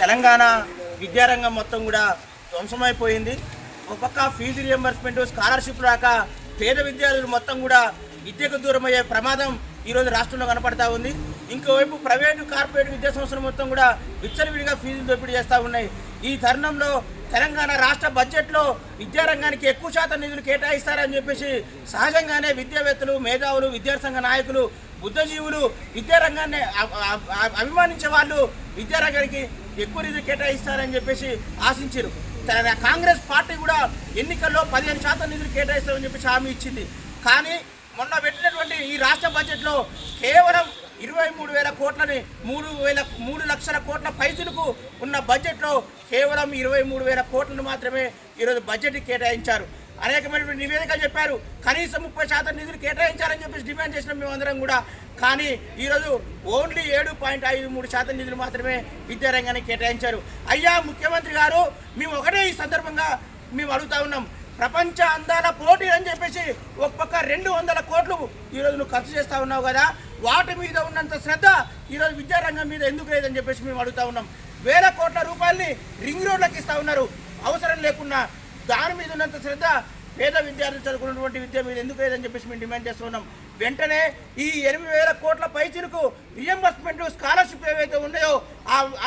తెలంగాణ విద్యారంగం మొత్తం కూడా ధ్వంసమైపోయింది. ఒక పక్క ఫీజు రియంబర్స్మెంట్ స్కాలర్షిప్ రాక పేద విద్యార్థులు మొత్తం కూడా విద్యకు దూరమయ్యే ప్రమాదం ఈరోజు రాష్ట్రంలో కనపడతా ఉంది. ఇంకోవైపు ప్రైవేటు కార్పొరేట్ విద్యా సంస్థలు మొత్తం కూడా విచ్చలవిడిగా ఫీజులు దోపిడీ చేస్తూ ఉన్నాయి. ఈ తరుణంలో తెలంగాణ రాష్ట్ర బడ్జెట్లో విద్యారంగానికి ఎక్కువ శాతం నిధులు కేటాయిస్తారని చెప్పేసి సహజంగానే విద్యావేత్తలు మేధావులు విద్యాసంఘ నాయకులు బుద్ధజీవులు విద్యారంగాన్ని అభిమానించే వాళ్ళు విద్యారంగానికి ఎక్కువ నిధులు కేటాయిస్తారని చెప్పేసి ఆశించారు. కాంగ్రెస్ పార్టీ కూడా ఎన్నికల్లో పదిహేను శాతం నిధులు కేటాయిస్తామని చెప్పేసి హామీ ఇచ్చింది. కానీ మొన్న పెట్టినటువంటి ఈ రాష్ట్ర బడ్జెట్లో కేవలం ఇరవై మూడు వేల కోట్లని మూడు వేల మూడు లక్షల కోట్ల పైసలకు ఉన్న బడ్జెట్లో కేవలం ఇరవై మూడు వేల కోట్లను మాత్రమే ఈరోజు బడ్జెట్ కేటాయించారు. అనేకమైనటువంటి నివేదికలు చెప్పారు. కనీసం ముప్పై శాతం నిధులు కేటాయించారని చెప్పేసి డిమాండ్ చేసిన మేమందరం కూడా. కానీ ఈరోజు ఓన్లీ ఏడు పాయింట్ ఐదు మూడు శాతం నిధులు మాత్రమే విద్యారంగానికి కేటాయించారు. అయ్యా ముఖ్యమంత్రి గారు మేము ఒకటే ఈ సందర్భంగా మేము అడుగుతా ఉన్నాం. ప్రపంచ అందాల పోటీ అని చెప్పేసి ఒక పక్క రెండు వందల కోట్లు ఈరోజు నువ్వు ఖర్చు చేస్తా ఉన్నావు కదా. వాటి మీద ఉన్నంత శ్రద్ధ ఈరోజు విద్యారంగం మీద ఎందుకు లేదని చెప్పేసి మేము అడుగుతా ఉన్నాం. వేల కోట్ల రూపాయల్ని రింగ్ రోడ్లకు ఇస్తా ఉన్నారు. అవసరం లేకుండా దాని మీద ఉన్నంత శ్రద్ధ పేద విద్యార్థులు చదువుకున్నటువంటి విద్య మీద ఎందుకు లేదని చెప్పేసి మేము డిమాండ్ చేస్తున్నాం వెంటనే ఈ ఎనిమిది వేల కోట్ల పైచిలకు రియంబర్స్మెంట్ స్కాలర్షిప్ ఏవైతే ఉన్నాయో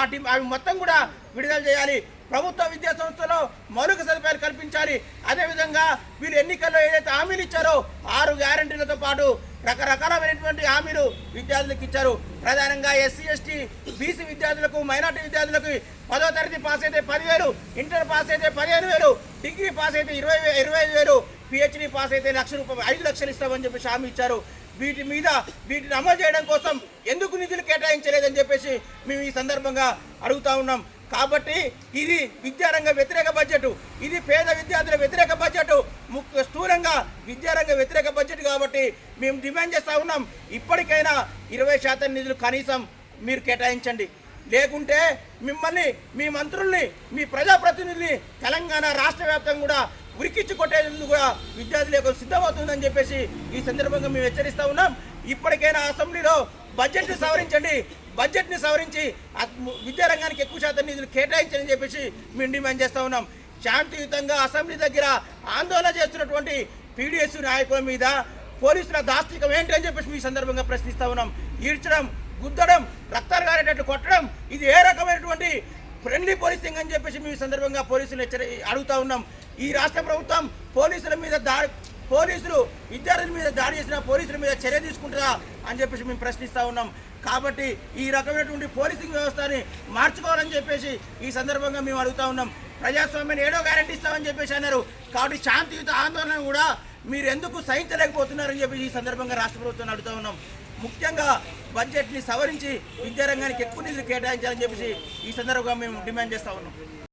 అవి మొత్తం కూడా విడుదల చేయాలి. ప్రభుత్వ విద్యా సంస్థలో మౌలిక సదుపాయాలు కల్పించాలి. అదేవిధంగా వీరు ఎన్నికల్లో ఏదైతే హామీలు ఇచ్చారో ఆరు గ్యారంటీలతో పాటు రకరకాలమైనటువంటి హామీలు విద్యార్థులకు ఇచ్చారు. ప్రధానంగా ఎస్సీ ఎస్టీ బీసీ విద్యార్థులకు మైనార్టీ విద్యార్థులకు పదో తరగతి పాస్ అయితే పదివేలు ఇంటర్ పాస్ అయితే పదిహేను వేలు డిగ్రీ పాస్ అయితే ఇరవై ఇరవై ఐదు వేలు పిహెచ్డీ పాస్ అయితే లక్ష రూపాయలు ఐదు లక్షలు ఇస్తామని చెప్పేసి హామీ ఇచ్చారు. వీటి మీద వీటిని అమలు చేయడం కోసం ఎందుకు నిధులు కేటాయించలేదని చెప్పేసి మేము ఈ సందర్భంగా అడుగుతా ఉన్నాం. కాబట్టి ఇది విద్యారంగ వ్యతిరేక బడ్జెట్ ఇది పేద విద్యార్థుల వ్యతిరేక బడ్జెట్ ముఖ్య స్థూలంగా విద్యారంగ వ్యతిరేక బడ్జెట్ కాబట్టి మేము డిమాండ్ చేస్తూ ఉన్నాం. ఇప్పటికైనా ఇరవై శాతం నిధులు కనీసం మీరు కేటాయించండి. లేకుంటే మిమ్మల్ని మీ మంత్రుల్ని మీ ప్రజాప్రతినిధుల్ని తెలంగాణ రాష్ట్ర వ్యాప్తంగా కూడా ఉరికిచ్చి కొట్టేందుకు కూడా విద్యార్థులకు యొక్క సిద్ధమవుతుందని చెప్పేసి ఈ సందర్భంగా మేము హెచ్చరిస్తూ ఉన్నాం. ఇప్పటికైనా అసెంబ్లీలో బడ్జెట్ని సవరించండి. బడ్జెట్ని సవరించి విద్యారంగానికి ఎక్కువ శాతం నిధులు కేటాయించని చెప్పేసి మేము డిమాండ్ చేస్తూ ఉన్నాం. శాంతియుతంగా అసెంబ్లీ దగ్గర ఆందోళన చేస్తున్నటువంటి పీడిఎస్ నాయకుల మీద పోలీసుల దాస్తికం ఏంటి అని చెప్పేసి మీ సందర్భంగా ప్రశ్నిస్తా ఉన్నాం. ఈడ్చడం గుద్దడం రక్తాలు గారేటట్టు కొట్టడం ఇది ఏ రకమైనటువంటి ఫ్రెండ్లీ పోలీసింగ్ అని చెప్పేసి మీ సందర్భంగా పోలీసులు హెచ్చరి అడుగుతా ఉన్నాం. ఈ రాష్ట్ర ప్రభుత్వం పోలీసుల మీద దాడి పోలీసులు విద్యార్థుల మీద దాడి చేసిన పోలీసుల మీద చర్య తీసుకుంటుందా అని చెప్పేసి మేము ప్రశ్నిస్తూ ఉన్నాం. కాబట్టి ఈ రకమైనటువంటి పోలీసింగ్ వ్యవస్థని మార్చుకోవాలని చెప్పేసి ఈ సందర్భంగా మేము అడుగుతా ఉన్నాం. ప్రజాస్వామ్యాన్ని ఏడో గ్యారంటీ ఇస్తామని చెప్పేసి అన్నారు. కాబట్టి శాంతియుత ఆందోళన కూడా మీరు ఎందుకు సహించలేకపోతున్నారని చెప్పి ఈ సందర్భంగా రాష్ట్ర ప్రభుత్వాన్ని అడుగుతా ఉన్నాం. ముఖ్యంగా బడ్జెట్ని సవరించి విద్యారంగానికి ఎక్కువ నిధులు కేటాయించాలని చెప్పేసి ఈ సందర్భంగా మేము డిమాండ్ చేస్తా ఉన్నాం.